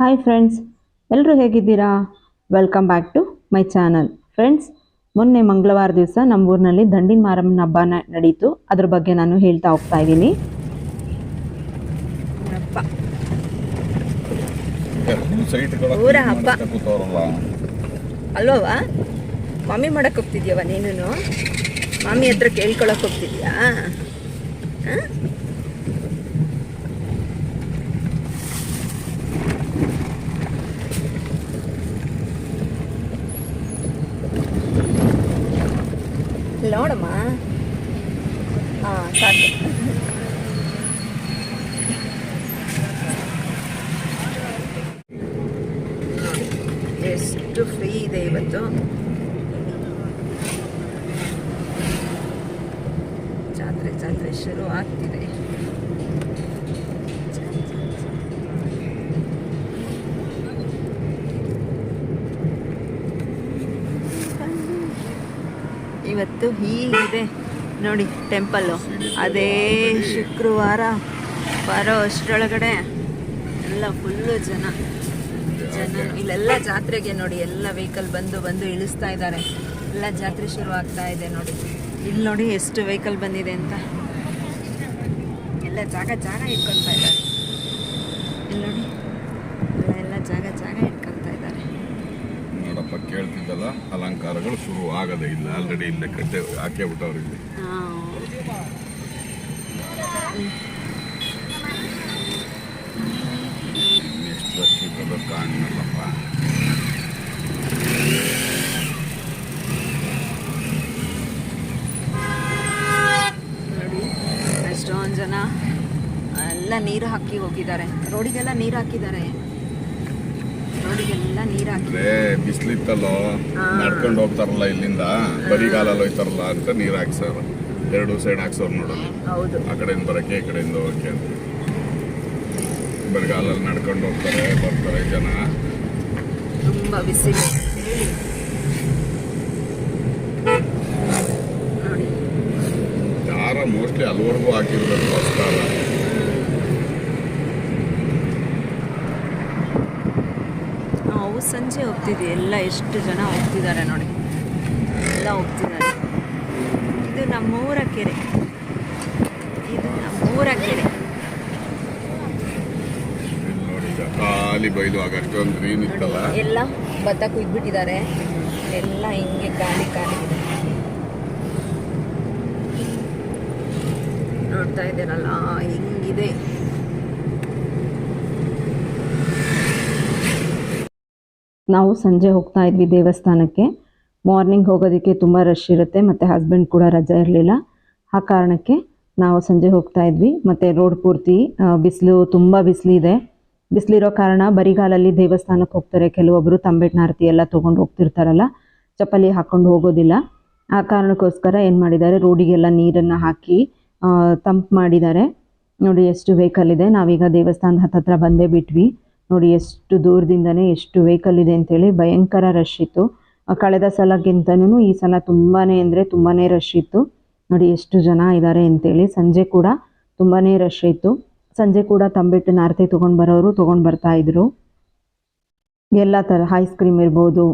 Hi friends ಎಲ್ಲರೂ ಹೇಗಿದ್ದೀರಾ? Welcome back to my channel friends ಮೊನ್ನೆ ಮಂಗಳವಾರ ದಿವಸ ನಮ್ಮ ಊರಿನಲ್ಲಿ ದಂಡಿನ ಮಾರಮ್ಮನ ಹಬ್ಬ ನಡೀತು. ಅದ್ರ ಬಗ್ಗೆ ನಾನು ಹೇಳ್ತಾ ಹೋಗ್ತಾ ಇದ್ದೀನಿ. ಅಲ್ವವಾ ಮಮ್ಮಿ ಮಾಡಕ್ ಹೋಗ್ತಿದ್ಯವ ನೀನು ಮಮ್ಮಿ ಹತ್ರ ಕೇಳ್ಕೊಳಕ್ ಹೋಗ್ತಿದ್ಯಾ ಆ? ಇಲ್ಲಿ ನೋಡಮ್ಮ ಹಾ ಸಾಕು. ಎಷ್ಟು ಫ್ರೀ ಇದೆ ಇವತ್ತು? ಜಾತ್ರೆ ಜಾತ್ರೆ ಶುರು ಆಗ್ತಿದೆ. ಇವತ್ತು ಹೀಗಿದೆ. ನೋಡಿ ಟೆಂಪಲ್ಲು ಅದೇ ಶುಕ್ರವಾರ. ಬರೋ ಅಷ್ಟರೊಳಗಡೆ ಎಲ್ಲ ಫುಲ್ಲು ಜನ. ಜನ, ಇಲ್ಲೆಲ್ಲ ಜಾತ್ರೆಗೆ ನೋಡಿ, ಎಲ್ಲ ವೆಹಿಕಲ್ ಬಂದು ಬಂದು ಇಳಿಸ್ತಾ ಇದ್ದಾರೆ. ಎಲ್ಲ ಜಾತ್ರೆ ಶುರು ಆಗ್ತಾ ಇದೆ ನೋಡಿ. ಇಲ್ಲಿ ನೋಡಿ ಎಷ್ಟು ವೆಹಿಕಲ್ ಬಂದಿದೆ ಅಂತ. ಎಲ್ಲ ಜಾಗ ಜಾಗ ಇಟ್ಕೊಳ್ತಾ ಇದ್ದಾರೆ. ಇಲ್ಲಿ ನೋಡಿ ಎಲ್ಲ ಎಲ್ಲ ಜಾಗ ಜಾಗ ಇಟ್ಕೊಳ್ತಾ ಇದ್ದಾರೆ ನೋಡಪ್ಪ ಕೇಳ್ತಿದ್ದಲ್ಲ ಅಲಂಕಾರಗಳು ಶುರು ಆಗದೆ ಇಲ್ಲ. ಆಲ್ರೆಡಿ ಇಲ್ಲೇ ಕಟ್ಟೆ ಹಾಕಿ ಬಿಟ್ಟವ್ರು ಇಲ್ಲಿ. ನೋಡಿ, ಎಷ್ಟೊಂದು ಜನ, ಎಲ್ಲ ನೀರು ಹಾಕಿ ಹೋಗಿದ್ದಾರೆ. ರೋಡಿಗೆಲ್ಲ ನೀರು ಹಾಕಿದ್ದಾರೆ. ಅಂದ್ರೆ ಬಿಸಿಲಿತ್ತಲ್ಲೋ. ನಡ್ಕೊಂಡು ಹೋಗ್ತಾರಲ್ಲ ಇಲ್ಲಿಂದ ಬರಿಗಾಲಲ್ಲಿ ಹೋಯ್ತಾರಲ್ಲ ಅಂತ ನೀರು ಹಾಕ್ಸವ್ರು ಎರಡು ಸೈಡ್ ಹಾಕ್ಸೋರ್ ಹೌದು. ಆ ಕಡೆಯಿಂದ ಬರಕ್ಕೆ ಈ ಕಡೆಯಿಂದ ಹೋಗಕ್ಕೆ ಅಂತ. ಬರಿಗಾಲಲ್ಲಿ ನಡ್ಕೊಂಡು ಹೋಗ್ತಾರೆ ಬರ್ತಾರೆ ಜನ. ತುಂಬಾ ಬಿಸಿಲು ದಾರ ಮೋಸ್ಟ್ಲಿ ಅಲ್ಲಿವರೆಗೂ ಹಾಕಿರ್ಬೇಕು ಹೊಸ್ದಾರ ನಾವು ಸಂಜೆ ಹೋಗ್ತಿದ್ವಿ. ಎಲ್ಲ ಎಷ್ಟು ಜನ ಹೋಗ್ತಿದ್ದಾರೆ ನೋಡಿ. ಎಲ್ಲ ಹೋಗ್ತಿದ್ದಾರೆ. ಇದು ನಮ್ಮೂರ ಕೆರೆ. ಇದು ನಮ್ಮೂರ ಕೆರೆ. ಇಲ್ಲಿ ನೋಡಿ ಈಗ ಖಾಲಿ ಬೈಲು ಆಗ ಅಷ್ಟೊಂದು ಗ್ರೀನ್ ಇತ್ತಲ್ಲ? ಎಲ್ಲ ಭತ್ತ ಕುಯ್ದ್ಬಿಟ್ಟಿದ್ದಾರೆ ಎಲ್ಲ ಹಿಂಗೆ ಖಾಲಿ ಖಾಲಿ ನೋಡ್ತಾ ಇದ್ದೀರಲ್ಲ ಹಿಂಗಿದೆ. ನಾವು ಸಂಜೆ ಹೋಗ್ತಾ ಇದ್ವಿ ದೇವಸ್ಥಾನಕ್ಕೆ. ಮಾರ್ನಿಂಗ್ ಹೋಗೋದಕ್ಕೆ ತುಂಬ ರಶ್ ಇರುತ್ತೆ, ಮತ್ತು ಹಸ್ಬೆಂಡ್ ಕೂಡ ರಜೆ ಇರಲಿಲ್ಲ. ಆ ಕಾರಣಕ್ಕೆ ನಾವು ಸಂಜೆ ಹೋಗ್ತಾ ಇದ್ವಿ. ಮತ್ತು ರೋಡ್ ಪೂರ್ತಿ ಬಿಸಿಲು ತುಂಬ ಬಿಸಿಲಿದೆ ಬಿಸಿಲಿರೋ ಕಾರಣ ಬರಿಗಾಲಲ್ಲಿ ದೇವಸ್ಥಾನಕ್ಕೆ ಹೋಗ್ತಾರೆ. ಕೆಲವೊಬ್ಬರು ತಂಬೆಟ್ನಾರತಿ ಎಲ್ಲ ತೊಗೊಂಡು ಹೋಗ್ತಿರ್ತಾರಲ್ಲ, ಚಪ್ಪಲಿ ಹಾಕ್ಕೊಂಡು ಹೋಗೋದಿಲ್ಲ. ಆ ಕಾರಣಕ್ಕೋಸ್ಕರ ಏನು ಮಾಡಿದ್ದಾರೆ, ರೋಡಿಗೆಲ್ಲ ನೀರನ್ನು ಹಾಕಿ ತಂಪು ಮಾಡಿದ್ದಾರೆ. ನೋಡಿ, ಎಷ್ಟು ವೆಹಿಕಲ್ ಇದೆ ನಾವೀಗ ದೇವಸ್ಥಾನದ ಹತ್ತತ್ರ ಬಂದೇ ಬಿಟ್ವಿ. ನೋಡಿ, ಎಷ್ಟು ದೂರದಿಂದನೇ ಎಷ್ಟು ವೆಹಿಕಲ್ ಇದೆ ಅಂತೇಳಿ ಭಯಂಕರ ರಶ್ ಇತ್ತು. ಕಳೆದ ಸಲಕ್ಕಿಂತನೂ ಈ ಸಲ ತುಂಬಾ ಅಂದರೆ ತುಂಬಾ ರಶ್ ಇತ್ತು. ನೋಡಿ, ಎಷ್ಟು ಜನ ಇದ್ದಾರೆ ಅಂತೇಳಿ ಸಂಜೆ ಕೂಡ ತುಂಬಾ ರಶ್ ಇತ್ತು. ಸಂಜೆ ಕೂಡ ತಂಬಿಟ್ಟು ನಾರತಿ ತೊಗೊಂಡು ಬರೋರು ತೊಗೊಂಡು ಬರ್ತಾ ಇದ್ರು. ಎಲ್ಲ ಥರ ಐಸ್ ಕ್ರೀಮ್ ಇರ್ಬೋದು,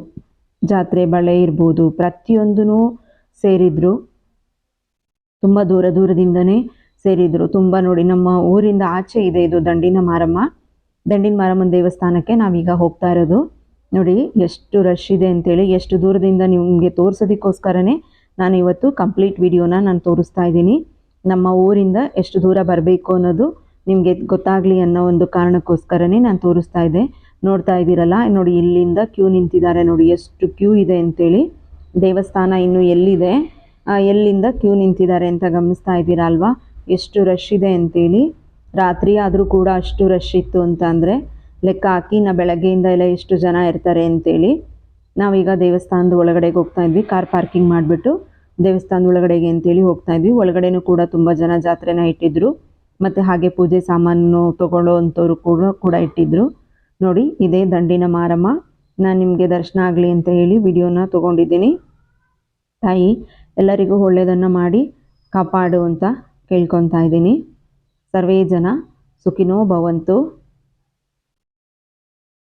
ಜಾತ್ರೆ, ಬಳೆ ಇರ್ಬೋದು ಪ್ರತಿಯೊಂದೂ ಸೇರಿದ್ರು. ತುಂಬ ದೂರ ದೂರದಿಂದನೇ ಸೇರಿದ್ರು. ತುಂಬ ನೋಡಿ, ನಮ್ಮ ಊರಿಂದ ಆಚೆ ಇದೆ ಇದು ದಂಡಿನ ಮಾರಮ್ಮ. ದಂಡಿನ ಮಾರಮ್ಮನ ದೇವಸ್ಥಾನಕ್ಕೆ ನಾವೀಗ ಹೋಗ್ತಾ ಇರೋದು. ನೋಡಿ, ಎಷ್ಟು ರಶ್ ಇದೆ ಅಂತೇಳಿ, ಎಷ್ಟು ದೂರದಿಂದ ನಿಮಗೆ ತೋರಿಸೋದಕ್ಕೋಸ್ಕರನೇ ನಾನು ಇವತ್ತು ಕಂಪ್ಲೀಟ್ ವಿಡಿಯೋನ ನಾನು ತೋರಿಸ್ತಾ ಇದ್ದೀನಿ. ನಮ್ಮ ಊರಿಂದ ಎಷ್ಟು ದೂರ ಬರಬೇಕು ಅನ್ನೋದು ನಿಮಗೆ ಗೊತ್ತಾಗಲಿ ಅನ್ನೋ ಒಂದು ಕಾರಣಕ್ಕೋಸ್ಕರನೇ ನಾನು ತೋರಿಸ್ತಾ ಇದ್ದೆ. ನೋಡ್ತಾ ಇದ್ದೀರಲ್ಲ, ನೋಡಿ, ಇಲ್ಲಿಂದ ಕ್ಯೂ ನಿಂತಿದ್ದಾರೆ ನೋಡಿ, ಎಷ್ಟು ಕ್ಯೂ ಇದೆ ಅಂತೇಳಿ. ದೇವಸ್ಥಾನ ಇನ್ನು ಎಲ್ಲಿದೆ? ಎಲ್ಲಿಂದ ಕ್ಯೂ ನಿಂತಿದ್ದಾರೆ ಅಂತ ಗಮನಿಸ್ತಾ ಇದ್ದೀರಾ ಅಲ್ವಾ? ಎಷ್ಟು ರಶ್ ಇದೆ ಅಂತೇಳಿ. ರಾತ್ರಿ ಆದರೂ ಕೂಡ ಅಷ್ಟು ರಶ್ ಇತ್ತು ಅಂತ ಅಂದರೆ, ಲೆಕ್ಕ ಹಾಕಿ ನಾ ಬೆಳಗ್ಗೆಯಿಂದ ಎಲ್ಲ ಎಷ್ಟು ಜನ ಇರ್ತಾರೆ ಅಂತೇಳಿ ನಾವೀಗ ದೇವಸ್ಥಾನದ ಒಳಗಡೆಗೆ ಹೋಗ್ತಾ ಇದ್ವಿ. ಕಾರ್ ಪಾರ್ಕಿಂಗ್ ಮಾಡಿಬಿಟ್ಟು ದೇವಸ್ಥಾನದ ಒಳಗಡೆಗೆ ಅಂತೇಳಿ ಹೋಗ್ತಾ ಇದ್ವಿ. ಒಳಗಡೆನೂ ಕೂಡ ತುಂಬ ಜನ ಜಾತ್ರೆನ ಇಟ್ಟಿದ್ರು. ಮತ್ತು ಹಾಗೆ ಪೂಜೆ ಸಾಮಾನು ತೊಗೊಳ್ಳೋ ಅಂಥವ್ರು ಕೂಡ ಕೂಡ ಇಟ್ಟಿದ್ರು. ನೋಡಿ, ಇದೇ ದಂಡಿನ ಮಾರಮ್ಮ. ನಾನು ನಿಮಗೆ ದರ್ಶನ ಆಗಲಿ ಅಂತ ಹೇಳಿ ವಿಡಿಯೋನ ತೊಗೊಂಡಿದ್ದೀನಿ. ತಾಯಿ, ಎಲ್ಲರಿಗೂ ಒಳ್ಳೆಯದನ್ನು ಮಾಡಿ ಕಾಪಾಡು ಅಂತ ಕೇಳ್ಕೊತಾ ಇದ್ದೀನಿ. ಸರ್ವೇ ಜನ ಸುಖಿನೋ ಭವಂತು.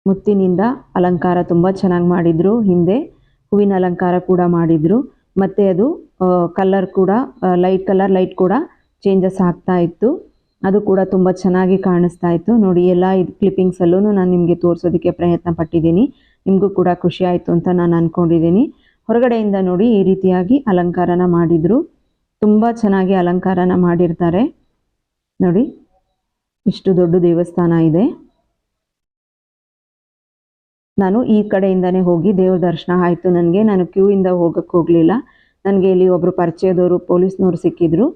ಮುತ್ತಿನಿಂದ ಅಲಂಕಾರ ತುಂಬ ಚೆನ್ನಾಗಿ ಮಾಡಿದರು. ಹಿಂದೆ ಹೂವಿನ ಅಲಂಕಾರ ಕೂಡ ಮಾಡಿದರು. ಮತ್ತು ಅದು ಕಲರ್ ಕೂಡ ಲೈಟ್ ಕಲರ್ ಲೈಟ್ ಕೂಡ ಚೇಂಜಸ್ ಆಗ್ತಾ ಇತ್ತು. ಅದು ಕೂಡ ತುಂಬ ಚೆನ್ನಾಗಿ ಕಾಣಿಸ್ತಾ ಇತ್ತು. ನೋಡಿ, ಎಲ್ಲ ಇದು ಕ್ಲಿಪ್ಪಿಂಗ್ಸಲ್ಲೂ ನಾನು ನಿಮಗೆ ತೋರಿಸೋದಕ್ಕೆ ಪ್ರಯತ್ನ ಪಟ್ಟಿದ್ದೀನಿ. ನಿಮಗೂ ಕೂಡ ಖುಷಿ ಆಯಿತು ಅಂತ ನಾನು ಅಂದ್ಕೊಂಡಿದ್ದೀನಿ ಹೊರಗಡೆಯಿಂದ ನೋಡಿ ಈ ರೀತಿಯಾಗಿ ಅಲಂಕಾರನ ಮಾಡಿದರು. ತುಂಬ ಚೆನ್ನಾಗಿ ಅಲಂಕಾರನ ಮಾಡಿರ್ತಾರೆ. ನೋಡಿ, ಇಷ್ಟು ದೊಡ್ಡ ದೇವಸ್ಥಾನ ಇದೆ. ನಾನು ಈ ಕಡೆಯಿಂದನೇ ಹೋಗಿ ದೇವ್ರ ದರ್ಶನ ಆಯಿತು. ನನಗೆ, ನಾನು ಕ್ಯೂ ಇಂದ ಹೋಗಕ್ಕೆ ಹೋಗಲಿಲ್ಲ. ನನಗೆ ಇಲ್ಲಿ ಒಬ್ಬರು ಪರಿಚಯದವರು, ಪೊಲೀಸ್ನವರು ಸಿಕ್ಕಿದ್ರು.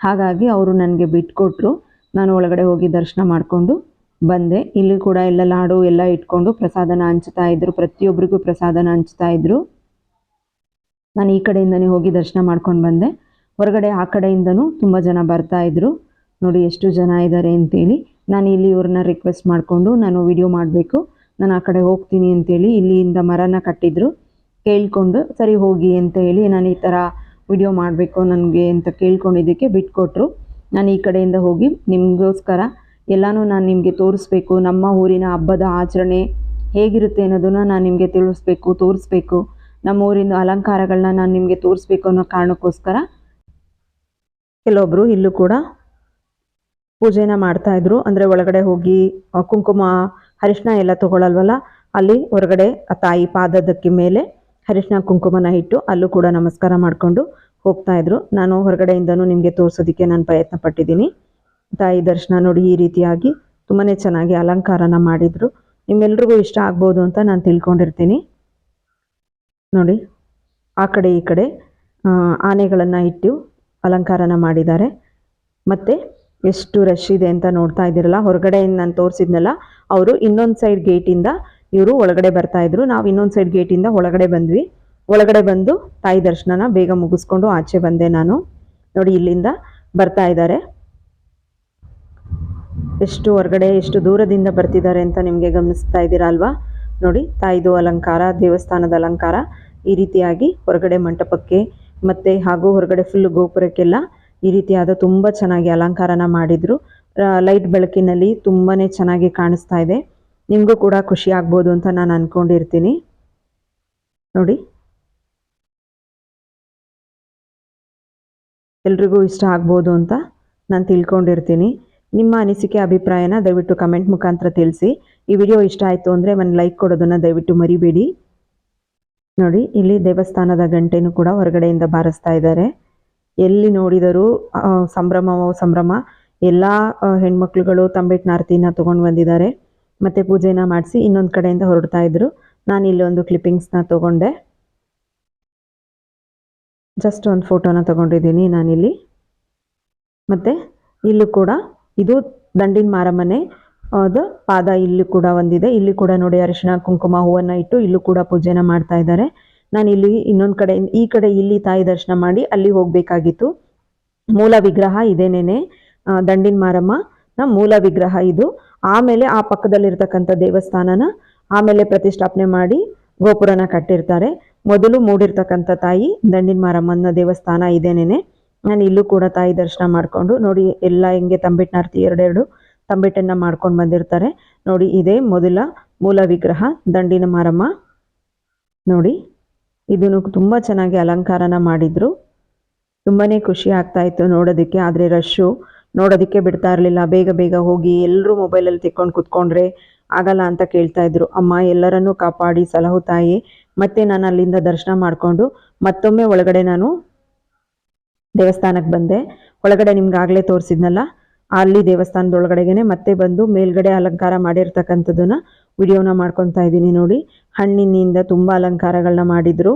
ಹಾಗಾಗಿ ಅವರು ನನಗೆ ಬಿಟ್ಕೊಟ್ರು. ನಾನು ಒಳಗಡೆ ಹೋಗಿ ದರ್ಶನ ಮಾಡಿಕೊಂಡು ಬಂದೆ. ಇಲ್ಲಿ ಕೂಡ ಎಲ್ಲ ಲಾಡು ಎಲ್ಲ ಇಟ್ಕೊಂಡು ಪ್ರಸಾದನ ಹಂಚ್ತಾ ಇದ್ರು. ಪ್ರತಿಯೊಬ್ಬರಿಗೂ ಪ್ರಸಾದನ ಹಂಚ್ತಾ ಇದ್ರು. ನಾನು ಈ ಕಡೆಯಿಂದನೇ ಹೋಗಿ ದರ್ಶನ ಮಾಡ್ಕೊಂಡು ಬಂದೆ. ಹೊರಗಡೆ ಆ ಕಡೆಯಿಂದನೂ ತುಂಬ ಜನ ಬರ್ತಾ ಇದ್ರು. ನೋಡಿ ಎಷ್ಟು ಜನ ಇದ್ದಾರೆ ಅಂತೇಳಿ ನಾನು ಇಲ್ಲಿ ಇವ್ರನ್ನ ರಿಕ್ವೆಸ್ಟ್ ಮಾಡಿಕೊಂಡು ನಾನು ವಿಡಿಯೋ ಮಾಡಬೇಕು. ನಾನು ಆ ಕಡೆ ಹೋಗ್ತೀನಿ ಅಂತೇಳಿ ಇಲ್ಲಿಂದ ಮರನ ಕಟ್ಟಿದ್ರು. ಕೇಳ್ಕೊಂಡು, ಸರಿ, ಹೋಗಿ ಅಂತ ಹೇಳಿ ನಾನು ಈ ಥರ ವಿಡಿಯೋ ಮಾಡಬೇಕು ನನಗೆ ಅಂತ ಕೇಳ್ಕೊಂಡಿದ್ದಕ್ಕೆ ಬಿಟ್ಕೊಟ್ರು. ನಾನು ಈ ಕಡೆಯಿಂದ ಹೋಗಿ ನಿಮಗೋಸ್ಕರ ಎಲ್ಲನೂ ನಾನು ನಿಮಗೆ ತೋರಿಸ್ಬೇಕು. ನಮ್ಮ ಊರಿನ ಹಬ್ಬದ ಆಚರಣೆ ಹೇಗಿರುತ್ತೆ ಅನ್ನೋದನ್ನು ನಾನು ನಿಮಗೆ ತಿಳಿಸ್ಬೇಕು, ತೋರಿಸ್ಬೇಕು. ನಮ್ಮ ಊರಿನ ಅಲಂಕಾರಗಳನ್ನ ನಾನು ನಿಮಗೆ ತೋರಿಸ್ಬೇಕು ಅನ್ನೋ ಕಾರಣಕ್ಕೋಸ್ಕರ. ಕೆಲವೊಬ್ಬರು ಇಲ್ಲೂ ಕೂಡ ಪೂಜೆನ ಮಾಡ್ತಾ ಇದ್ರು. ಅಂದರೆ ಒಳಗಡೆ ಹೋಗಿ ಕುಂಕುಮ ಅರಿಶಿನ ಎಲ್ಲ ತಗೊಳಲ್ವಲ್ಲ? ಅಲ್ಲಿ ಹೊರಗಡೆ ಆ ತಾಯಿ ಪಾದದಕ್ಕೆ ಮೇಲೆ ಅರಿಶಿನ ಕುಂಕುಮನ ಇಟ್ಟು ಅಲ್ಲೂ ಕೂಡ ನಮಸ್ಕಾರ ಮಾಡಿಕೊಂಡು ಹೋಗ್ತಾ ಇದ್ರು. ನಾನು ಹೊರಗಡೆಯಿಂದನೂ ನಿಮಗೆ ತೋರಿಸೋದಕ್ಕೆ ನಾನು ಪ್ರಯತ್ನ ಪಟ್ಟಿದ್ದೀನಿ ತಾಯಿ ದರ್ಶನ ನೋಡಿ ಈ ರೀತಿಯಾಗಿ ತುಂಬಾ ಚೆನ್ನಾಗಿ ಅಲಂಕಾರನ ಮಾಡಿದ್ರು. ನಿಮ್ಮೆಲ್ರಿಗೂ ಇಷ್ಟ ಆಗ್ಬೋದು ಅಂತ ನಾನು ತಿಳ್ಕೊಂಡಿರ್ತೀನಿ. ನೋಡಿ, ಆ ಕಡೆ ಈ ಕಡೆ ಆನೆಗಳನ್ನು ಇಟ್ಟು ಅಲಂಕಾರನ ಮಾಡಿದ್ದಾರೆ. ಮತ್ತು ಎಷ್ಟು ರಶ್ ಇದೆ ಅಂತ ನೋಡ್ತಾ ಇದ್ದೀರಲ್ಲ ಹೊರಗಡೆಯಿಂದ ನಾನು ತೋರಿಸಿದ್ನಲ್ಲ, ಅವರು ಇನ್ನೊಂದು ಸೈಡ್ ಗೇಟಿಂದ ಇವರು ಒಳಗಡೆ ಬರ್ತಾ ಇದ್ರು. ನಾವು ಇನ್ನೊಂದು ಸೈಡ್ ಗೇಟಿಂದ ಒಳಗಡೆ ಬಂದ್ವಿ. ಒಳಗಡೆ ಬಂದು ತಾಯಿ ದರ್ಶನನ ಬೇಗ ಮುಗಿಸ್ಕೊಂಡು ಆಚೆ ಬಂದೆ ನಾನು. ನೋಡಿ, ಇಲ್ಲಿಂದ ಬರ್ತಾ ಇದ್ದಾರೆ. ಎಷ್ಟು ಹೊರಗಡೆ, ಎಷ್ಟು ದೂರದಿಂದ ಬರ್ತಿದ್ದಾರೆ ಅಂತ ನಿಮಗೆ ಗಮನಿಸ್ತಾ ಇದ್ದೀರಾ ಅಲ್ವಾ? ನೋಡಿ, ತಾಯಿದು ಅಲಂಕಾರ, ದೇವಸ್ಥಾನದ ಅಲಂಕಾರ ಈ ರೀತಿಯಾಗಿ ಹೊರಗಡೆ ಮಂಟಪಕ್ಕೆ ಮತ್ತು ಹಾಗೂ ಹೊರಗಡೆ ಫುಲ್ ಗೋಪುರಕ್ಕೆಲ್ಲ ಈ ರೀತಿಯಾದ ತುಂಬ ಚೆನ್ನಾಗಿ ಅಲಂಕಾರನ ಮಾಡಿದರು. ಲೈಟ್ ಬೆಳಕಿನಲ್ಲಿ ತುಂಬಾ ಚೆನ್ನಾಗಿ ಕಾಣಿಸ್ತಾ ಇದೆ. ನಿಮಗೂ ಕೂಡ ಖುಷಿ ಆಗ್ಬೋದು ಅಂತ ನಾನು ಅಂದ್ಕೊಂಡಿರ್ತೀನಿ ನೋಡಿ. ಎಲ್ರಿಗೂ ಇಷ್ಟ ಆಗ್ಬೋದು ಅಂತ ನಾನು ತಿಳ್ಕೊಂಡಿರ್ತೀನಿ. ನಿಮ್ಮ ಅನಿಸಿಕೆ, ಅಭಿಪ್ರಾಯನ ದಯವಿಟ್ಟು ಕಮೆಂಟ್ ಮುಖಾಂತರ ತಿಳಿಸಿ. ಈ ವಿಡಿಯೋ ಇಷ್ಟ ಆಯಿತು ಅಂದರೆ ಒಂದು ಲೈಕ್ ಕೊಡೋದನ್ನು ದಯವಿಟ್ಟು ಮರಿಬೇಡಿ. ನೋಡಿ, ಇಲ್ಲಿ ದೇವಸ್ಥಾನದ ಗಂಟೆನೂ ಕೂಡ ಹೊರಗಡೆಯಿಂದ ಬಾರಿಸ್ತಾ ಇದ್ದಾರೆ. ಎಲ್ಲಿ ನೋಡಿದರೂ ಸಂಭ್ರಮವೋ ಸಂಭ್ರಮ, ಎಲ್ಲ ಹೆಣ್ಮಕ್ಳುಗಳು ತಂಬೆಟ್ಟಿನ ಆರತಿನ ತೊಗೊಂಡು ಬಂದಿದ್ದಾರೆ. ಮತ್ತು ಪೂಜೆನ ಮಾಡಿಸಿ ಇನ್ನೊಂದು ಕಡೆಯಿಂದ ಹೊರಡ್ತಾ ಇದ್ರು. ನಾನು ಇಲ್ಲಿ ಒಂದು ಕ್ಲಿಪ್ಪಿಂಗ್ಸ್ನ ತೊಗೊಂಡೆ. ಜಸ್ಟ್ ಒಂದು ಫೋಟೋನ ತೊಗೊಂಡಿದ್ದೀನಿ ನಾನಿಲ್ಲಿ. ಮತ್ತು ಇಲ್ಲೂ ಕೂಡ, ಇದು ದಂಡಿನ ಮಾರಮ್ಮನೆ, ಅದು ಪಾದ ಇಲ್ಲಿ ಕೂಡ ಒಂದಿದೆ. ಇಲ್ಲಿ ಕೂಡ ನೋಡಿ ಅರಿಶಿನ ಕುಂಕುಮ ಹೂವನ್ನು ಇಟ್ಟು ಇಲ್ಲೂ ಕೂಡ ಪೂಜೆನ ಮಾಡ್ತಾ ಇದ್ದಾರೆ. ನಾನು ಇಲ್ಲಿ ಇನ್ನೊಂದು ಕಡೆ, ಈ ಕಡೆ ಇಲ್ಲಿ ತಾಯಿ ದರ್ಶನ ಮಾಡಿ ಅಲ್ಲಿ ಹೋಗಬೇಕಾಗಿತ್ತು. ಮೂಲ ವಿಗ್ರಹ ಇದೇನೇನೆ ದಂಡಿನ ಮಾರಮ್ಮ ನ ಮೂಲ ವಿಗ್ರಹ ಇದು. ಆಮೇಲೆ ಆ ಪಕ್ಕದಲ್ಲಿರ್ತಕ್ಕಂಥ ದೇವಸ್ಥಾನನ ಆಮೇಲೆ ಪ್ರತಿಷ್ಠಾಪನೆ ಮಾಡಿ ಗೋಪುರನ ಕಟ್ಟಿರ್ತಾರೆ. ಮೊದಲು ಮೂಡಿರ್ತಕ್ಕಂಥ ತಾಯಿ ದಂಡಿನ ಮಾರಮ್ಮನ ದೇವಸ್ಥಾನ ಇದೇನೇನೆ ನಾನು. ಇಲ್ಲೂ ಕೂಡ ತಾಯಿ ದರ್ಶನ ಮಾಡಿಕೊಂಡು, ನೋಡಿ ಎಲ್ಲ ಹೆಂಗೆ ತಂಬಿಟ್ಟಿನಾರ್ತಿ ಎರಡೆರಡು ತಂಬಿಟ್ಟನ್ನ ಮಾಡ್ಕೊಂಡು ಬಂದಿರ್ತಾರೆ. ನೋಡಿ, ಇದೇ ಮೊದಲ ಮೂಲ ವಿಗ್ರಹ ದಂಡಿನ ಮಾರಮ್ಮ. ನೋಡಿ. ಇದನ್ನು ತುಂಬ ಚೆನ್ನಾಗಿ ಅಲಂಕಾರನ ಮಾಡಿದ್ರು. ತುಂಬಾ ಖುಷಿ ಆಗ್ತಾ ಇತ್ತು ನೋಡೋದಕ್ಕೆ, ಆದರೆ ರಶ್ಶು ನೋಡೋದಕ್ಕೆ ಬಿಡ್ತಾ ಇರಲಿಲ್ಲ. ಬೇಗ ಬೇಗ ಹೋಗಿ ಎಲ್ಲರೂ ಮೊಬೈಲಲ್ಲಿ ತೆಕ್ಕೊಂಡು ಕುತ್ಕೊಂಡ್ರೆ ಆಗಲ್ಲ ಅಂತ ಕೇಳ್ತಾ ಇದ್ರು. ಅಮ್ಮ, ಎಲ್ಲರನ್ನೂ ಕಾಪಾಡಿ, ಸಲಹು ತಾಯಿ, ಮತ್ತೆ ನಾನು ಅಲ್ಲಿಂದ ದರ್ಶನ ಮಾಡಿಕೊಂಡು ಮತ್ತೊಮ್ಮೆ ಒಳಗಡೆ ನಾನು ದೇವಸ್ಥಾನಕ್ಕೆ ಬಂದೆ. ಒಳಗಡೆ ನಿಮ್ಗಾಗಲೇ ತೋರಿಸಿದ್ನಲ್ಲ, ಅಲ್ಲಿ ದೇವಸ್ಥಾನದೊಳಗಡೆಗೆ ಮತ್ತೆ ಬಂದು ಮೇಲ್ಗಡೆ ಅಲಂಕಾರ ಮಾಡಿರ್ತಕ್ಕಂಥದ್ದನ್ನ ವಿಡಿಯೋನ ಮಾಡ್ಕೊತಾ ಇದ್ದೀನಿ ನೋಡಿ. ಹಣ್ಣಿನಿಂದ ತುಂಬ ಅಲಂಕಾರಗಳನ್ನ ಮಾಡಿದ್ರು.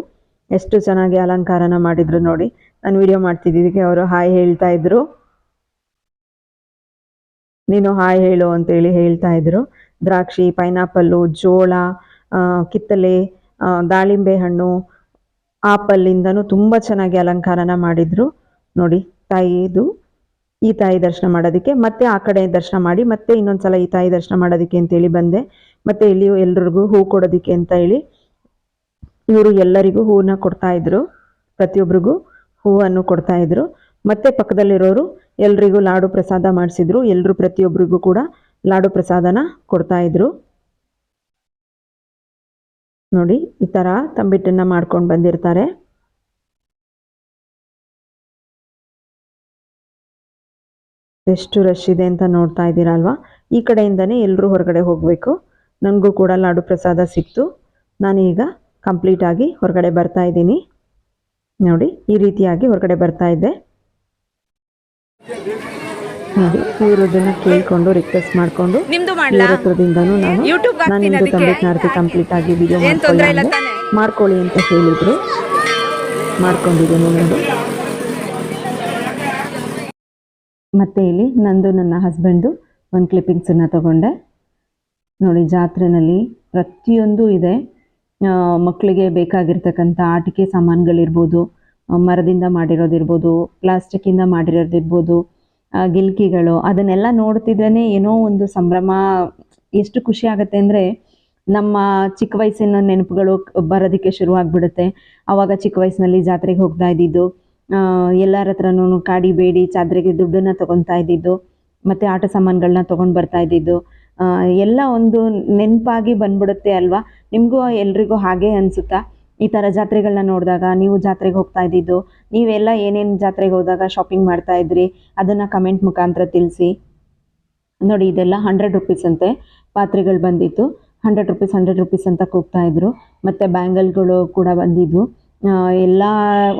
ಎಷ್ಟು ಚೆನ್ನಾಗಿ ಅಲಂಕಾರನ ಮಾಡಿದ್ರು ನೋಡಿ. ನಾನು ವಿಡಿಯೋ ಮಾಡ್ತಿದ್ದಿದ್ದಕ್ಕೆ ಅವರು ಹಾಯ್ ಹೇಳ್ತಾ ಇದ್ರು. ನೀನು ಹಾಯ್ ಹೇಳು ಅಂತೇಳಿ ಹೇಳ್ತಾ ಇದ್ರು. ದ್ರಾಕ್ಷಿ, ಪೈನಾಪಲ್ಲು, ಜೋಳ ಕಿತ್ತಲೆ ದಾಳಿಂಬೆ ಹಣ್ಣು, ಆಪಲ್ಲಿಂದನೂ ತುಂಬ ಚೆನ್ನಾಗಿ ಅಲಂಕಾರನ ಮಾಡಿದ್ರು. ನೋಡಿ ತಾಯಿದು ಈ ತಾಯಿ ದರ್ಶನ ಮಾಡೋದಕ್ಕೆ, ಮತ್ತೆ ಆ ಕಡೆ ದರ್ಶನ ಮಾಡಿ, ಮತ್ತೆ ಇನ್ನೊಂದ್ಸಲ ಈ ತಾಯಿ ದರ್ಶನ ಮಾಡೋದಕ್ಕೆ ಅಂತೇಳಿ ಬಂದೆ. ಮತ್ತೆ ಇಲ್ಲಿ ಎಲ್ರಿಗೂ ಹೂ ಕೊಡೋದಕ್ಕೆ ಅಂತ ಹೇಳಿ ಇವರು ಎಲ್ಲರಿಗೂ ಹೂವನ್ನ ಕೊಡ್ತಾ ಇದ್ರು ಪ್ರತಿಯೊಬ್ಬರಿಗೂ ಹೂವನ್ನು ಕೊಡ್ತಾ ಇದ್ರು. ಮತ್ತೆ ಪಕ್ಕದಲ್ಲಿರೋರು ಎಲ್ರಿಗೂ ಲಾಡು ಪ್ರಸಾದ ಮಾಡಿಸಿದ್ರು ಎಲ್ಲರೂ ಪ್ರತಿಯೊಬ್ಬರಿಗೂ ಕೂಡ ಲಾಡು ಪ್ರಸಾದನ ಕೊಡ್ತಾ ಇದ್ರು. ನೋಡಿ, ಈ ಥರ ತಂಬಿಟ್ಟನ್ನು ಮಾಡ್ಕೊಂಡು ಬಂದಿರ್ತಾರೆ. ಎಷ್ಟು ರಶ್ ಇದೆ ಅಂತ ನೋಡ್ತಾ ಇದ್ದೀರಾ ಅಲ್ವಾ ಈ ಕಡೆಯಿಂದನೇ ಎಲ್ಲರೂ ಹೊರಗಡೆ ಹೋಗಬೇಕು. ನನಗೂ ಕೂಡ ಲಾಡು ಪ್ರಸಾದ ಸಿಕ್ತು. ನಾನೀಗ ಕಂಪ್ಲೀಟಾಗಿ ಹೊರಗಡೆ ಬರ್ತಾ ಇದ್ದೀನಿ. ನೋಡಿ ಈ ರೀತಿಯಾಗಿ ಹೊರಗಡೆ ಬರ್ತಾ ಇದ್ದೆ. ನೋಡಿ ಜನ ಕೇಳಿಕೊಂಡು ರಿಕ್ವೆಸ್ಟ್ ಮಾಡಿಕೊಂಡು ಹತ್ರದಿಂದನೂ ನಾನು ಅದಕ್ಕೆ. ಕಂಪ್ಲೀಟ್ ಆಗಿ ವಿಡಿಯೋ ಮಾಡ್ಕೊಳ್ಳಿ ಮಾಡ್ಕೊಳ್ಳಿ ಅಂತ ಹೇಳಿದ್ರು. ಮಾಡ್ಕೊಂಡಿದ್ದೀನಿ ನಾನು ಮತ್ತೆ ಇಲ್ಲಿ ನಂದು ನನ್ನ ಹಸ್ಬೆಂಡು ಒಂದು ಕ್ಲಿಪ್ಪಿಂಗ್ಸನ್ನು ತಗೊಂಡೆ. ನೋಡಿ, ಜಾತ್ರೆನಲ್ಲಿ ಪ್ರತಿಯೊಂದು ಇದೆ. ಮಕ್ಕಳಿಗೆ ಬೇಕಾಗಿರ್ತಕ್ಕಂಥ ಆಟಿಕೆ ಸಾಮಾನುಗಳಿರ್ಬೋದು ಮರದಿಂದ ಮಾಡಿರೋದಿರ್ಬೋದು ಪ್ಲಾಸ್ಟಿಕ್ಕಿಂದ ಮಾಡಿರೋದಿರ್ಬೋದು ಗಿಲ್ಕಿಗಳು, ಅದನ್ನೆಲ್ಲ ನೋಡ್ತಿದ್ರೇ ಏನೋ ಒಂದು ಸಂಭ್ರಮ, ಎಷ್ಟು ಖುಷಿ ಆಗುತ್ತೆ ಅಂದರೆ ನಮ್ಮ ಚಿಕ್ಕ ವಯಸ್ಸಿನ ನೆನಪುಗಳು ಬರೋದಕ್ಕೆ ಶುರುವಾಗ್ಬಿಡುತ್ತೆ ಆವಾಗ ಚಿಕ್ಕ ವಯಸ್ಸಿನಲ್ಲಿ ಜಾತ್ರೆಗೆ ಹೋಗ್ತಾ ಇದ್ದಿದ್ದು ಎಲ್ಲರ ಹತ್ರನೂ ಕಾಡಿ ಬೇಡಿ, ಚಾದ್ರೆಗೆ ದುಡ್ಡನ್ನು ತೊಗೊತಾ ಇದ್ದಿದ್ದು, ಮತ್ತು ಆಟ ಸಾಮಾನುಗಳನ್ನ ತೊಗೊಂಡು ಬರ್ತಾ ಇದ್ದಿದ್ದು ಎಲ್ಲ ಒಂದು ನೆನಪಾಗಿ ಬಂದ್ಬಿಡುತ್ತೆ ಅಲ್ವಾ? ನಿಮಗೂ ಎಲ್ರಿಗೂ ಹಾಗೆ ಅನಿಸುತ್ತಾ? ಈ ಥರ ಜಾತ್ರೆಗಳನ್ನ ನೋಡಿದಾಗ, ನೀವು ಜಾತ್ರೆಗೆ ಹೋಗ್ತಾ ಇದ್ದಿದ್ದು, ನೀವೆಲ್ಲ ಏನೇನು ಜಾತ್ರೆಗೆ ಹೋದಾಗ ಶಾಪಿಂಗ್ ಮಾಡ್ತಾ ಇದ್ರಿ, ಅದನ್ನು ಕಮೆಂಟ್ ಮುಖಾಂತರ ತಿಳಿಸಿ. ನೋಡಿ, ಇದೆಲ್ಲ ಹಂಡ್ರೆಡ್ ರುಪೀಸ್ ಅಂತೆ ಪಾತ್ರೆಗಳು ಬಂದಿತ್ತು. ಹಂಡ್ರೆಡ್ ರುಪೀಸ್ ಹಂಡ್ರೆಡ್ ರುಪೀಸ್ ಅಂತ ಕೂಗ್ತಾ ಇದ್ರು. ಮತ್ತು ಬ್ಯಾಂಗಲ್ಗಳು ಕೂಡ ಬಂದಿದ್ವು. ಎಲ್ಲ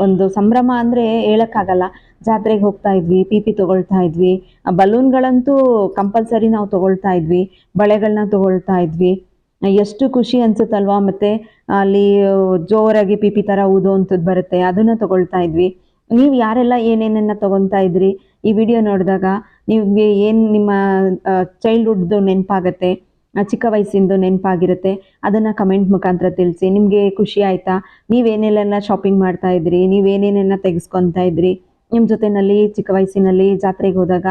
ಒಂದು ಸಂಭ್ರಮ ಅಂದರೆ ಹೇಳೋಕ್ಕಾಗಲ್ಲ. ಜಾತ್ರೆಗೆ ಹೋಗ್ತಾ ಇದ್ವಿ ಪಿ ಪಿ ತೊಗೊಳ್ತಾ ಇದ್ವಿ. ಬಲೂನ್ಗಳಂತೂ ಕಂಪಲ್ಸರಿ ನಾವು ತೊಗೊಳ್ತಾ ಇದ್ವಿ. ಬಳೆಗಳನ್ನ ತೊಗೊಳ್ತಾ ಇದ್ವಿ. ಎಷ್ಟು ಖುಷಿ ಅನ್ಸುತ್ತಲ್ವಾ? ಮತ್ತೆ ಅಲ್ಲಿ ಜೋರಾಗಿ ಪಿಪಿ ತರ ಥರ ಊದೋವಂಥದ್ದು ಬರುತ್ತೆ, ಅದನ್ನ ತಗೊಳ್ತಾ ಇದ್ವಿ. ನೀವು ಯಾರೆಲ್ಲ ಏನೇನನ್ನ ತಗೊಂತಾ ಇದ್ರಿ? ಈ ವಿಡಿಯೋ ನೋಡಿದಾಗ ನಿಮಗೆ ಏನು ನಿಮ್ಮ ಚೈಲ್ಡ್ಹುಡ್ದು ನೆನಪಾಗತ್ತೆ? ಚಿಕ್ಕ ವಯಸ್ಸಿಂದು ನೆನಪಾಗಿರುತ್ತೆ. ಅದನ್ನು ಕಮೆಂಟ್ ಮುಖಾಂತರ ತಿಳಿಸಿ. ನಿಮಗೆ ಖುಷಿ ಆಯಿತಾ? ನೀವೇನೆಲ್ಲ ಶಾಪಿಂಗ್ ಮಾಡ್ತಾ ಇದ್ರಿ? ನೀವೇನೇನೆಲ್ಲ ತೆಗೆಸ್ಕೊತಾ ಇದ್ರಿ? ನಿಮ್ಮ ಜೊತೆಯಲ್ಲಿ ಚಿಕ್ಕ ವಯಸ್ಸಿನಲ್ಲಿ ಜಾತ್ರೆಗೆ ಹೋದಾಗ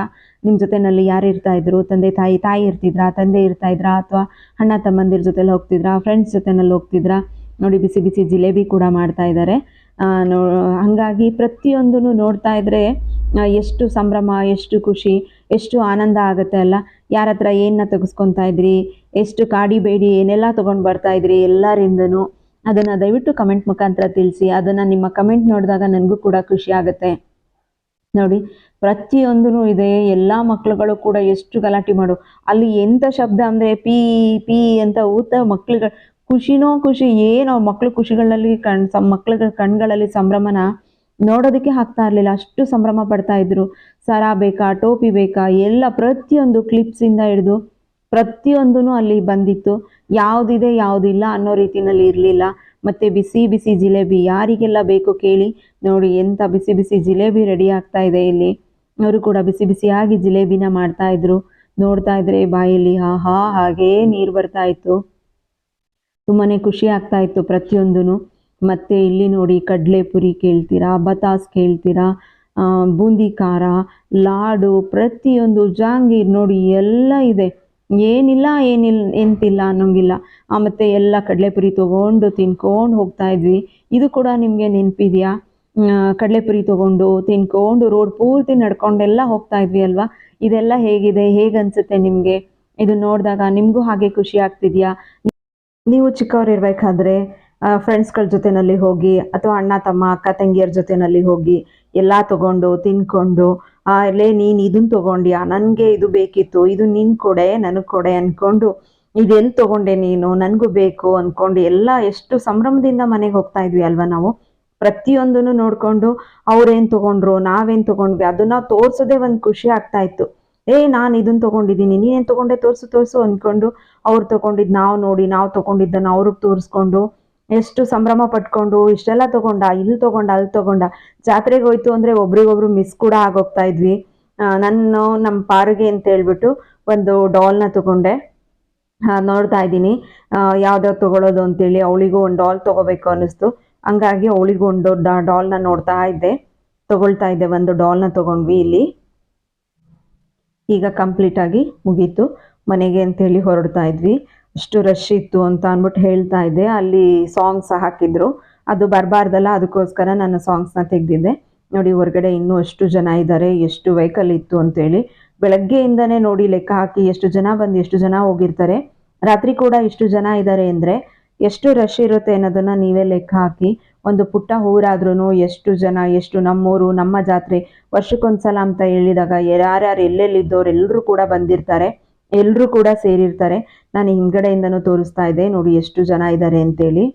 ನಿಮ್ಮ ಜೊತೆನಲ್ಲಿ ಯಾರು ಇರ್ತಾ ಇದ್ರು? ತಂದೆ, ತಾಯಿ ತಾಯಿ ಇರ್ತಿದ್ರಾ? ತಂದೆ ಇರ್ತಾ ಇದ್ರಾ? ಅಥವಾ ಅಣ್ಣ, ತಮ್ಮಂದಿರ ಜೊತೆಲಿ ಹೋಗ್ತಿದ್ರಾ? ಫ್ರೆಂಡ್ಸ್ ಜೊತೆನಲ್ಲಿ ಹೋಗ್ತಿದ್ರಾ? ನೋಡಿ, ಬಿಸಿ ಬಿಸಿ ಜಿಲೇಬಿ ಕೂಡ ಮಾಡ್ತಾ ಇದ್ದಾರೆ ನೋ, ಹಾಗಾಗಿ ಪ್ರತಿಯೊಂದೂ ನೋಡ್ತಾ ಇದ್ರೆ ಎಷ್ಟು ಸಂಭ್ರಮ, ಎಷ್ಟು ಖುಷಿ, ಎಷ್ಟು ಆನಂದ ಆಗುತ್ತೆ ಅಲ್ಲ? ಯಾರ ಹತ್ರ ಏನನ್ನ ತೆಗೆಸ್ಕೊತಾ ಇದ್ರಿ? ಎಷ್ಟು ಕಾಡಿ ಬೇಡಿ, ಏನೆಲ್ಲ ತೊಗೊಂಡು ಬರ್ತಾ ಇದ್ರಿ? ಎಲ್ಲರಿಂದನೂ ಅದನ್ನು ದಯವಿಟ್ಟು ಕಮೆಂಟ್ ಮುಖಾಂತರ ತಿಳಿಸಿ. ಅದನ್ನು ನಿಮ್ಮ ಕಮೆಂಟ್ ನೋಡಿದಾಗ ನನಗೂ ಕೂಡ ಖುಷಿ ಆಗುತ್ತೆ. ನೋಡಿ ಪ್ರತಿಯೊಂದೂ ಇದೆ. ಎಲ್ಲ ಮಕ್ಳುಗಳು ಕೂಡ ಎಷ್ಟು ಗಲಾಟೆ ಮಾಡು. ಅಲ್ಲಿ ಎಂಥ ಶಬ್ದ ಅಂದರೆ ಪಿ ಪಿ ಅಂತ ಊತ ಮಕ್ಳುಗಳು ಖುಷಿನೋ ಖುಷಿ, ಏನೋ ಮಕ್ಳು ಖುಷಿಗಳಲ್ಲಿ ಕಣ್, ಸಮ್ ಮಕ್ಳುಗಳ ಕಣ್ಗಳಲ್ಲಿ ಸಂಭ್ರಮನ ನೋಡೋದಕ್ಕೆ ಆಗ್ತಾ ಇರಲಿಲ್ಲ. ಅಷ್ಟು ಸಂಭ್ರಮ ಪಡ್ತಾ ಇದ್ರು. ಸರ ಬೇಕಾ, ಟೋಪಿ ಬೇಕಾ, ಎಲ್ಲ ಪ್ರತಿಯೊಂದು ಕ್ಲಿಪ್ಸಿಂದ ಹಿಡಿದು ಪ್ರತಿಯೊಂದೂ ಅಲ್ಲಿ ಬಂದಿತ್ತು. ಯಾವುದಿದೆ, ಯಾವುದಿಲ್ಲ ಅನ್ನೋ ರೀತಿನಲ್ಲಿ ಇರಲಿಲ್ಲ. ಮತ್ತು ಬಿಸಿ ಬಿಸಿ ಜಿಲೇಬಿ ಯಾರಿಗೆಲ್ಲ ಬೇಕು ಕೇಳಿ ನೋಡಿ ಎಂಥ ಬಿಸಿ ಬಿಸಿ ಜಿಲೇಬಿ ರೆಡಿ ಆಗ್ತಾ ಇದೆ ಇಲ್ಲಿ. ಅವರು ಕೂಡ ಬಿಸಿ ಬಿಸಿಯಾಗಿ ಜಿಲೇಬಿನ ಮಾಡ್ತಾ ಇದ್ರು. ನೋಡ್ತಾ ಇದ್ರೆ ಬಾಯಲ್ಲಿ ಹಾ ಹಾ ಹಾಗೇ ನೀರು ಬರ್ತಾ ಇತ್ತು. ತುಂಬಾ ಖುಷಿ ಆಗ್ತಾ ಇತ್ತು ಪ್ರತಿಯೊಂದೂ ಮತ್ತು ಇಲ್ಲಿ ನೋಡಿ ಕಡಲೆಪುರಿ ಕೇಳ್ತೀರಾ, ಬತಾಸ್ ಕೇಳ್ತೀರಾ ಬೂಂದಿ ಖಾರ ಲಾಡು, ಪ್ರತಿಯೊಂದು ಜಾಂಗೀರ್ ನೋಡಿ ಎಲ್ಲ ಇದೆ. ಏನಿಲ್ಲ ಏನಿಲ್ಲ ಎಂತಿಲ್ಲ, ಅನ್ನೋಂಗಿಲ್ಲ. ಮತ್ತೆ ಎಲ್ಲ ಕಡಲೆಪುರಿ ತೊಗೊಂಡು ತಿನ್ಕೊಂಡು ಹೋಗ್ತಾ ಇದ್ವಿ. ಇದು ಕೂಡ ನಿಮಗೆ ನೆನಪಿದೆಯಾ? ಕಡಲೆಪುರಿ ತೊಗೊಂಡು ತಿನ್ಕೊಂಡು ರೋಡ್ ಪೂರ್ತಿ ನಡ್ಕೊಂಡೆಲ್ಲ ಹೋಗ್ತಾ ಇದ್ವಿ ಅಲ್ವಾ? ಇದೆಲ್ಲ ಹೇಗಿದೆ? ಹೇಗನ್ಸುತ್ತೆ ನಿಮಗೆ? ಇದು ನೋಡಿದಾಗ ನಿಮಗೂ ಹಾಗೆ ಖುಷಿ ಆಗ್ತಿದೆಯಾ? ನೀವು ಚಿಕ್ಕವ್ರು ಇರಬೇಕಾದ್ರೆ ಫ್ರೆಂಡ್ಸ್ಗಳ ಜೊತೆನಲ್ಲಿ ಹೋಗಿ ಅಥವಾ ಅಣ್ಣ ತಮ್ಮ ಅಕ್ಕ ತಂಗಿಯರ ಜೊತೆನಲ್ಲಿ ಹೋಗಿ ಎಲ್ಲ ತಗೊಂಡು ತಿನ್ಕೊಂಡು ಆ, ಲೇ ನೀನು ಇದನ್ ತಗೊಂಡ್ಯಾ? ನನಗೆ ಇದು ಬೇಕಿತ್ತು ಇದು ನಿನ್ ಕೊಡೆ ನನಗೆ ಕೊಡೆ ಅನ್ಕೊಂಡು ಇದೆಲ್ಲಿ ತಗೊಂಡೆ ನೀನು ನನಗೂ ಬೇಕು ಅನ್ಕೊಂಡು ಎಲ್ಲ ಎಷ್ಟು ಸಂಭ್ರಮದಿಂದ ಮನೆಗೆ ಹೋಗ್ತಾ ಇದ್ವಿ ಅಲ್ವಾ ನಾವು? ಪ್ರತಿಯೊಂದನ್ನು ನೋಡ್ಕೊಂಡು ಅವ್ರೇನು ತಗೊಂಡ್ರು ನಾವೇನು ತಗೊಂಡ್ವಿ ಅದನ್ನ ತೋರ್ಸೋದೇ ಒಂದು ಖುಷಿ ಆಗ್ತಾ ಇತ್ತು. ಏ ನಾನು ತಗೊಂಡಿದೀನಿ ತಗೊಂಡಿದ್ದೀನಿ ನೀನೇನು ತಗೊಂಡೆ ತೋರಿಸು ತೋರಿಸು ಅಂದ್ಕೊಂಡು ಅವ್ರು ತಗೊಂಡಿದ್ ನಾವು ನೋಡಿ ನಾವು ತಗೊಂಡಿದ್ದನ್ನ ಅವ್ರಿಗೆ ತೋರಿಸ್ಕೊಂಡು ಎಷ್ಟು ಸಂಭ್ರಮ ಪಟ್ಕೊಂಡು, ಇಷ್ಟೆಲ್ಲ ತಗೊಂಡ, ಇಲ್ಲಿ ತಗೊಂಡ, ಅಲ್ಲಿ ತಗೊಂಡ, ಜಾತ್ರೆಗೆ ಹೋಯ್ತು ಅಂದ್ರೆ ಒಬ್ರಿಗೊಬ್ರು ಮಿಸ್ ಕೂಡ ಆಗೋಗ್ತಾ ಇದ್ವಿ. ನಾನು ನಮ್ಮ ಪಾರಿಗೆ ಅಂತ ಹೇಳ್ಬಿಟ್ಟು ಒಂದು ಡಾಲ್ನ ತಗೊಂಡೆ. ನೋಡ್ತಾ ಇದ್ದೀನಿ. ಯಾವ್ದಾವ್ದು ತಗೊಳ್ಳೋದು ಅಂತೇಳಿ ಅವಳಿಗೂ ಒಂದು ಡಾಲ್ ತಗೋಬೇಕು ಅನ್ನಿಸ್ತು. ಹಂಗಾಗಿ ಅವಳಿಗೂ ಒಂದು ಡಾಲ್ನ ನೋಡ್ತಾ ಇದ್ದೆ. ತಗೊಳ್ತಾ ಇದ್ದೆ, ಒಂದು ಡಾಲ್ನ ತಗೊಂಡ್ವಿ ಇಲ್ಲಿ. ಈಗ ಕಂಪ್ಲೀಟ್ ಆಗಿ ಮುಗೀತು. ಮನೆಗೆ ಅಂತೇಳಿ ಹೊರಡ್ತಾ ಇದ್ವಿ. ಅಷ್ಟು ರಶ್ ಇತ್ತು ಅಂತ ಅಂದ್ಬಿಟ್ಟು ಹೇಳ್ತಾ ಇದ್ದೆ. ಅಲ್ಲಿ ಸಾಂಗ್ಸ್ ಹಾಕಿದ್ರು. ಅದು ಬರಬಾರ್ದಲ್ಲ, ಅದಕ್ಕೋಸ್ಕರ ನಾನು ಸಾಂಗ್ಸ್ನ ತೆಗೆದಿದ್ದೆ. ನೋಡಿ, ಹೊರಗಡೆ ಇನ್ನೂ ಅಷ್ಟು ಜನ ಇದ್ದಾರೆ ಎಷ್ಟು ವೆಹಿಕಲ್ ಇತ್ತು ಅಂತೇಳಿ. ಬೆಳಗ್ಗೆಯಿಂದನೇ ನೋಡಿ ಲೆಕ್ಕ ಹಾಕಿ ಎಷ್ಟು ಜನ ಬಂದು ಎಷ್ಟು ಜನ ಹೋಗಿರ್ತಾರೆ. ರಾತ್ರಿ ಕೂಡ ಇಷ್ಟು ಜನ ಇದ್ದಾರೆ ಅಂದರೆ ಎಷ್ಟು ರಶ್ ಇರುತ್ತೆ ಅನ್ನೋದನ್ನ ನೀವೇ ಲೆಕ್ಕ ಹಾಕಿ. ಒಂದು ಪುಟ್ಟ ಊರಾದ್ರೂ ಎಷ್ಟು ಜನ, ಎಷ್ಟು ನಮ್ಮೂರು, ನಮ್ಮ ಜಾತ್ರೆ. ವರ್ಷಕ್ಕೊಂದ್ಸಲ ಅಂತ ಹೇಳಿದಾಗ ಯಾರ್ಯಾರು ಎಲ್ಲೆಲ್ಲಿದ್ದವ್ರು ಎಲ್ಲರೂ ಕೂಡ ಬಂದಿರ್ತಾರೆ. ಎಲ್ಲರೂ ಕೂಡ ಸೇರಿರ್ತಾರೆ. ನಾನು ಹಿಂದ್ಗಡೆಯಿಂದನೂ ತೋರಿಸ್ತಾ ಇದ್ದೆ. ನೋಡಿ ಎಷ್ಟು ಜನ ಇದ್ದಾರೆ ಅಂತೇಳಿ.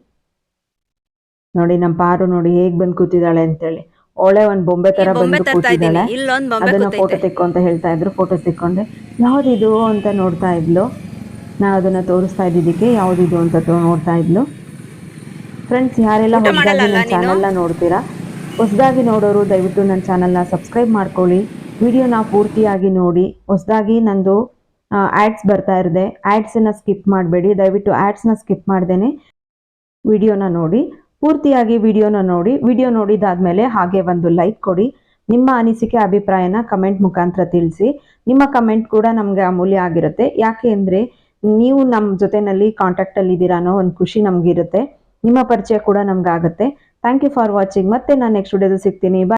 ನೋಡಿ ನಮ್ಮ ಪಾರು ನೋಡಿ ಹೇಗ್ ಬಂದು ಕೂತಿದ್ದಾಳೆ ಅಂತೇಳಿ. ಒಳ್ಳೆ ಒಂದ್ ಬೊಂಬೆ ತರ ಬಂದು ಕೂತಿದ್ದಾಳೆ. ಅದನ್ನ ಫೋಟೋ ಕೂತೈತೆ ಅಂತ ಹೇಳ್ತಾ ಇದ್ರು. ಫೋಟೋ ತೆಕ್ಕೊಂಡೆ. ಯಾವ್ದಿದು ಅಂತ ನೋಡ್ತಾ ಇದ್ಲು. ನಾ ಅದನ್ನ ತೋರಿಸ್ತಾ ಇದ್ದಿದ್ದಕ್ಕೆ ಯಾವ್ದಿದು ಅಂತ ನೋಡ್ತಾ ಇದ್ಲು. ಫ್ರೆಂಡ್ಸ್ ಯಾರೆಲ್ಲ ಹೊಸದಾಗಿ ನನ್ನ ಚಾನಲ್ನ ನೋಡ್ತೀರಾ? ಹೊಸದಾಗಿ ನೋಡೋರು ದಯವಿಟ್ಟು ನನ್ನ ಚಾನಲ್ನ ಸಬ್ಸ್ಕ್ರೈಬ್ ಮಾಡ್ಕೊಳ್ಳಿ. ವಿಡಿಯೋನ ಪೂರ್ತಿಯಾಗಿ ನೋಡಿ. ಹೊಸದಾಗಿ ನಂದು ಆ್ಯಡ್ಸ್ ಬರ್ತಾ ಇರದೆ. ಆ್ಯಡ್ಸನ್ನು ಸ್ಕಿಪ್ ಮಾಡಬೇಡಿ. ದಯವಿಟ್ಟು ಆ್ಯಡ್ಸ್ನ ಸ್ಕಿಪ್ ಮಾಡ್ದೇನೆ. ವಿಡಿಯೋನ ನೋಡಿ. ಪೂರ್ತಿಯಾಗಿ ವಿಡಿಯೋನ ನೋಡಿ. ವಿಡಿಯೋ ನೋಡಿದಾದ್ಮೇಲೆ ಹಾಗೆ ಒಂದು ಲೈಕ್ ಕೊಡಿ. ನಿಮ್ಮ ಅನಿಸಿಕೆ, ಅಭಿಪ್ರಾಯನ ಕಮೆಂಟ್ ಮುಖಾಂತರ ತಿಳಿಸಿ. ನಿಮ್ಮ ಕಮೆಂಟ್ ಕೂಡ ನಮಗೆ ಅಮೂಲ್ಯ ಆಗಿರುತ್ತೆ. ಯಾಕೆ ಅಂದರೆ ನೀವು ನಮ್ಮ ಜೊತೆನಲ್ಲಿ ಕಾಂಟ್ಯಾಕ್ಟಲ್ಲಿ ಇದ್ದೀರಾ ಅನ್ನೋ ಒಂದು ಖುಷಿ ನಮಗಿರುತ್ತೆ. ನಿಮ್ಮ ಪರಿಚಯ ಕೂಡ ನಮಗಾಗುತ್ತೆ. ಥ್ಯಾಂಕ್ ಯು ಫಾರ್ ವಾಚಿಂಗ್ ಮತ್ತೆ ನಾನು ನೆಕ್ಸ್ಟ್ ವಿಡಿಯೋದಲ್ಲಿ ಸಿಗ್ತೀನಿ.